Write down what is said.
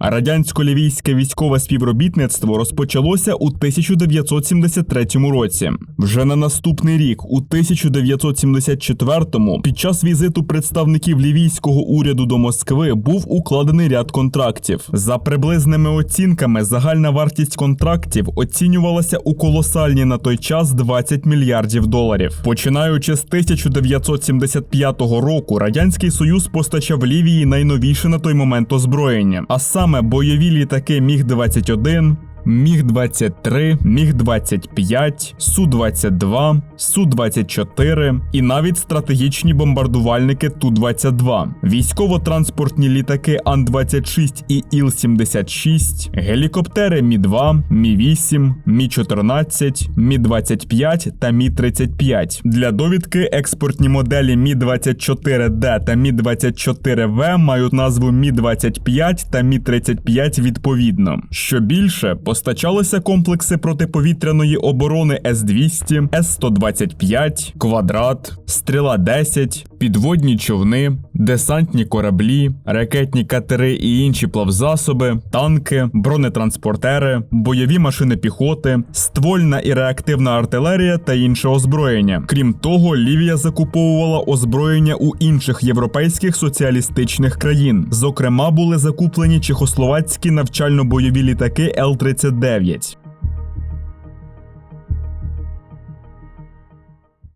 Радянсько-лівійське військове співробітництво розпочалося у 1973 році. Вже на наступний рік, у 1974-му, під час візиту представників лівійського уряду до Москви був укладений ряд контрактів. За приблизними оцінками, загальна вартість контрактів оцінювалася у колосальні на той час 20 мільярдів доларів. Починаючи з 1975 року, радянський союз постачав Лівії найновіше на той момент озброєння, а саме бойові літаки Міг 21 Міг 23, Міг 25, Су 22, Су 24 і навіть стратегічні бомбардувальники Ту 22 військово-транспортні літаки Ан 26 і Іл 76 гелікоптери Мі 2 Мі 8 Мі 14 Мі 25 та Мі 35 Для довідки експортні моделі Мі 24 Д та Мі 24 В мають назву Мі 25 та Мі 35 відповідно. Що більше, постачалися комплекси протиповітряної оборони С-200, С-125, Квадрат, Стріла 10, підводні човни, десантні кораблі, ракетні катери і інші плавзасоби, танки, бронетранспортери, бойові машини піхоти, ствольна і реактивна артилерія та інше озброєння. Крім того, Лівія закуповувала озброєння у інших європейських соціалістичних країн. Зокрема, були закуплені чехословацькі навчально-бойові літаки Л-39.